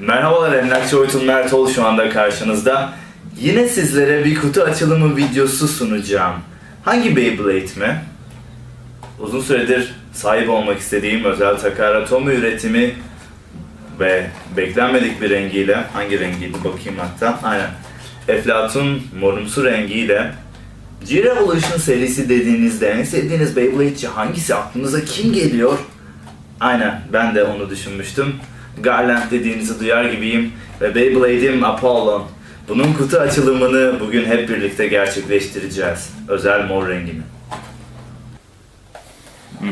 Merhabalar Emlakçı Oytun Mertoğlu şu anda karşınızda. Yine sizlere bir kutu açılımı videosu sunacağım. Hangi Beyblade mi? Uzun süredir sahip olmak istediğim özel Takara Tomy üretimi ve beklenmedik bir rengiyle, hangi rengiydi bakayım hatta, aynen. Eflatun morumsu rengiyle G-Revolution serisi dediğinizde en sevdiğiniz Beyblade'ci hangisi? Aklınıza kim geliyor? Aynen ben de onu düşünmüştüm. Garland dediğinizi duyar gibiyim ve Beyblade'im Apollon. Bunun kutu açılımını bugün hep birlikte gerçekleştireceğiz. Özel mor rengini.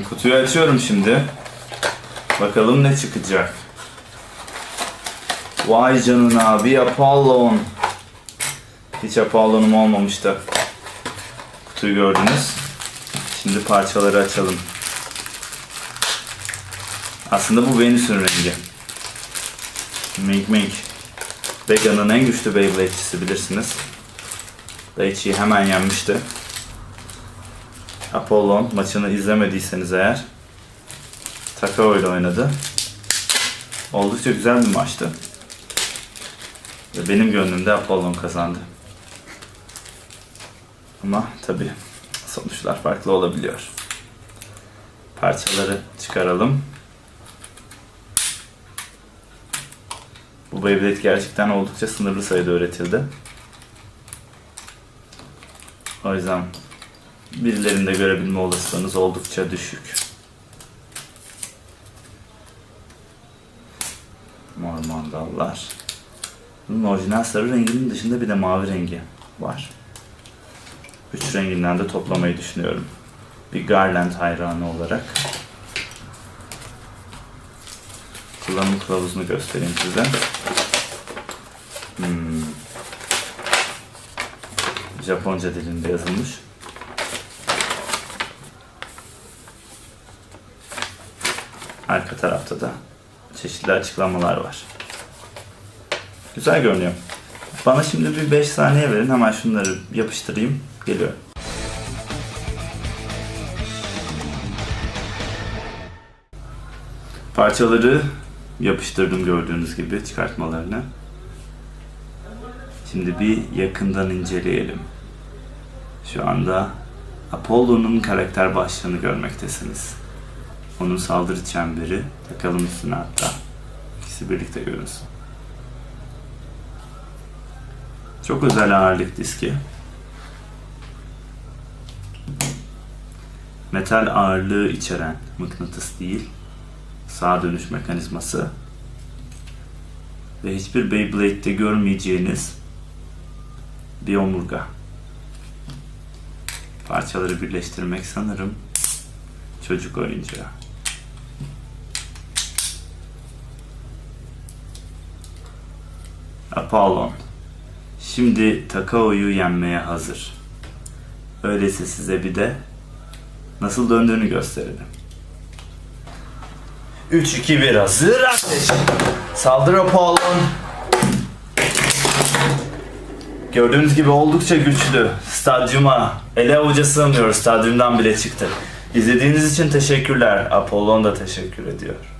Kutuyu açıyorum şimdi. Bakalım ne çıkacak. Vay canına bir Apollon. Hiç Apollon'um olmamıştı. Kutuyu gördünüz. Şimdi parçaları açalım. Aslında bu Venüs'ün rengi. Mink Mink. Vega'nın en güçlü Beyblade'cisi bilirsiniz. Daichi'yi hemen yenmişti. Apollon maçını izlemediyseniz eğer Takao ile oynadı. Oldukça güzel bir maçtı. Ve benim gönlümde Apollon kazandı. Ama tabi sonuçlar farklı olabiliyor. Parçaları çıkaralım. Bu Beyblade gerçekten oldukça sınırlı sayıda üretildi. O yüzden birilerinde görebilme olasılığınız oldukça düşük. Mor mandallar. Bunun orijinal sarı renginin dışında bir de mavi rengi var. Üç renginden de toplamayı düşünüyorum. Bir Garland hayranı olarak. Kullanım kılavuzunu göstereyim size. Hmm. Japonca dilinde yazılmış. Arka tarafta da çeşitli açıklamalar var. Güzel görünüyor. Bana şimdi bir 5 saniye verin hemen şunları yapıştırayım. Geliyorum. Parçaları yapıştırdım gördüğünüz gibi çıkartmalarını. Şimdi bir yakından inceleyelim. Şu anda Apollo'nun karakter başlığını görmektesiniz. Onun saldırı çemberi takalım üstüne hatta. İkisi birlikte görünsün. Çok özel ağırlık diski. Metal ağırlığı içeren mıknatıs değil, sağa dönüş mekanizması ve hiçbir Beyblade'de görmeyeceğiniz bir omurga. Parçaları birleştirmek sanırım çocuk oyuncağı. Apollon. Şimdi Takao'yu yenmeye hazır. Öyleyse size bir de nasıl döndüğünü gösterelim. 3 2 1 hazır ateş. Saldır Apollon. Gördüğünüz gibi oldukça güçlü. Stadyuma ele avuca sığmıyor. Stadyumdan bile çıktı. İzlediğiniz için teşekkürler. Apollon da teşekkür ediyor.